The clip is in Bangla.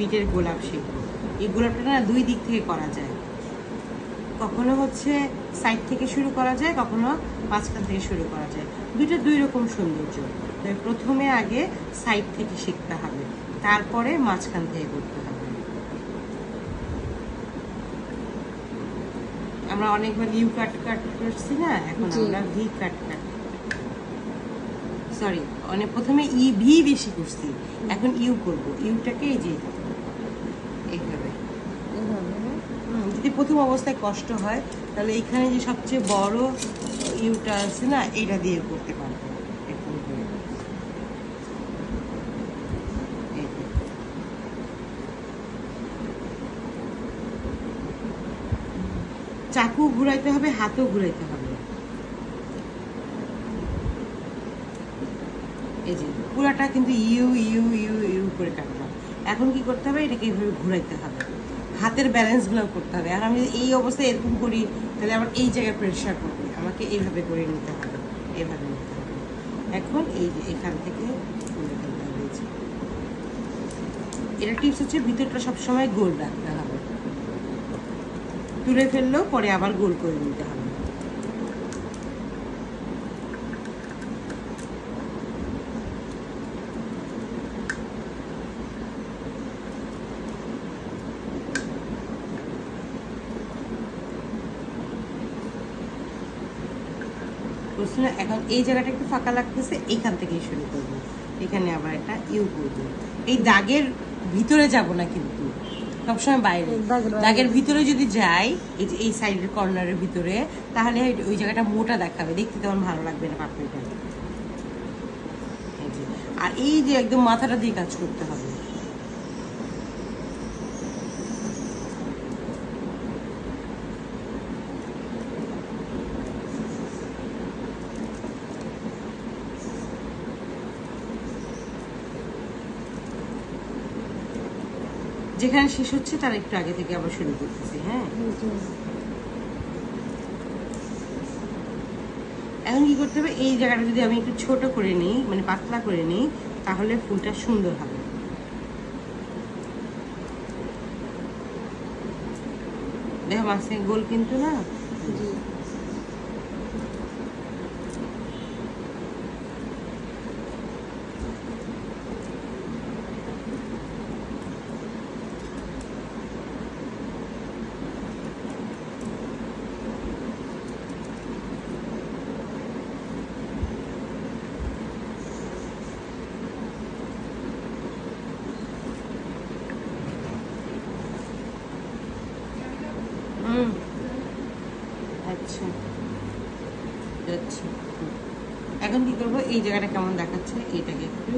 বিটের গোলাপ শিখব এই গোলাপটা না দুই দিক থেকে করা যায়। কখনো হচ্ছে সাইড থেকে শুরু করা যায় কখনো মাঝখান থেকে শুরু করা যায়। দুইটা দুই রকম সৌন্দর্য। তবে প্রথমে আগে সাইড থেকে শিখতে হবে তারপরে মাঝখান থেকে করতে হবে। আমরা অনেকবার ইউ কাট কাট করছি না? এখন আমরা ভি কাট কাট সরি অনেক প্রথমে ই ভি বেশি করছি। এখন ইউ করব। ইউটাকে এই যে এইভাবে এভাবে না? হুম, যদি প্রথম অবস্থায় কষ্ট হয়, তাহলে এখানে যে সবচেয়ে বড় ইউটা আছে না এটা দিয়ে করতে পারব। চাকু ঘুরাইতে হবে, হাতও ঘুরাইতে হবে। এই যে, পুরাটা কিন্তু ইউ ইউ ইউ ইউ করে কাটলাম। এখন কি করতে হবে? এটাকে এইভাবে ঘুরাইতে হবে। হাতের ব্যালেন্সগুলো করতে হবে। আর আমি এই অবস্থায় এরকম করি, তাহলে আমার এই জায়গায় প্রেশার করবে। আমাকে এইভাবে করে নিতে হবে এভাবে নিতে হবে। এখন এই যে এখান থেকে ফেলতে এটা টিপস হচ্ছে ভিতরটা সবসময় গোল রাখতে হবে। তুলে ফেললেও পরে আবার গোল করে নিতে হবে। বুঝছ না? এখন এই জায়গাটা একটু ফাঁকা লাগতেছে এইখান থেকেই শুরু করব। এখানে আবার একটা ইউ করব। এই দাগের ভিতরে যাব না কিন্তু সবসময় বাইরে। দাগের ভিতরে যদি যাই এই যে এই সাইডের কর্নারের ভিতরে তাহলে ওই জায়গাটা মোটা দেখাবে। দেখতে তেমন ভালো লাগবে না পাপড়িটা। আর এই যে একদম মাথাটা দিয়ে কাজ করতে হবে। যেখানে শেষ হচ্ছে, তার একটু আগে থেকে আবার শুরু করতেছি হ্যাঁ? এখন কি করতে হবে? এই জায়গাটা যদি আমি একটু ছোট করে নিই মানে পাতলা করে নিই, তাহলে ফুলটা সুন্দর হবে। দেখো মাঝে গোল কিন্তু না? আচ্ছা। আচ্ছা এখন কি করব? এই জায়গাটা কেমন দেখাচ্ছে? এটাকে একটু